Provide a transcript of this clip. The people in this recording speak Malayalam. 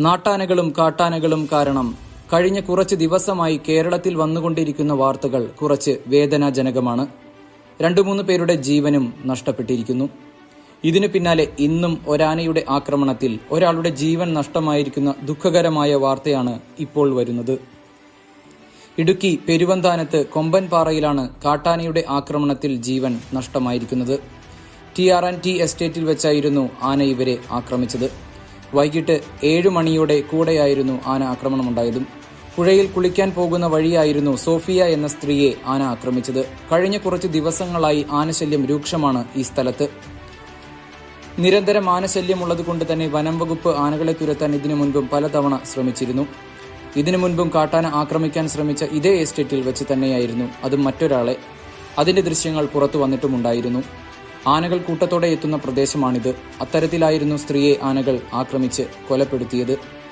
നാട്ടാനകളും കാട്ടാനകളും കാരണം കഴിഞ്ഞ കുറച്ച് ദിവസമായി കേരളത്തിൽ വന്നുകൊണ്ടിരിക്കുന്ന വാർത്തകൾ കുറച്ച് വേദനാജനകമാണ്. രണ്ടു മൂന്ന് പേരുടെ ജീവനും നഷ്ടപ്പെട്ടിരിക്കുന്നു. ഇതിനു പിന്നാലെ ഇന്നും ഒരാനയുടെ ആക്രമണത്തിൽ ഒരാളുടെ ജീവൻ നഷ്ടമായിരിക്കുന്ന ദുഃഖകരമായ വാർത്തയാണ് ഇപ്പോൾ വരുന്നത്. ഇടുക്കി പെരുവന്താനത്ത് കൊമ്പൻപാറയിലാണ് കാട്ടാനയുടെ ആക്രമണത്തിൽ ജീവൻ നഷ്ടമായിരിക്കുന്നത്. ടി ആർ ആൻഡ് ടി എസ്റ്റേറ്റിൽ വെച്ചായിരുന്നു ആന ഇവരെ ആക്രമിച്ചത്. വൈകിട്ട് ഏഴു മണിയോടെ കൂടെയായിരുന്നു ആന ആക്രമണമുണ്ടായതും. പുഴയിൽ കുളിക്കാൻ പോകുന്ന വഴിയായിരുന്നു സോഫിയ എന്ന സ്ത്രീയെ ആന ആക്രമിച്ചത്. കഴിഞ്ഞ കുറച്ച് ദിവസങ്ങളായി ആനശല്യം രൂക്ഷമാണ് ഈ സ്ഥലത്ത്. നിരന്തരം ആനശല്യം ഉള്ളതുകൊണ്ട് തന്നെ വനം വകുപ്പ് ആനകളെ തുരത്താൻ ഇതിനു മുൻപും പലതവണ ശ്രമിച്ചിരുന്നു. ഇതിനു മുൻപും കാട്ടാന ആക്രമിക്കാൻ ശ്രമിച്ച ഇതേ എസ്റ്റേറ്റിൽ വെച്ച് തന്നെയായിരുന്നു അതും മറ്റൊരാളെ. അതിന്റെ ദൃശ്യങ്ങൾ പുറത്തു വന്നിട്ടുമുണ്ടായിരുന്നു. ആനകൾ കൂട്ടത്തോടെ എത്തുന്ന പ്രദേശമാണിത്. അത്തരത്തിലായിരുന്നു സ്ത്രീയെ ആനകൾ ആക്രമിച്ച് കൊലപ്പെടുത്തിയത്.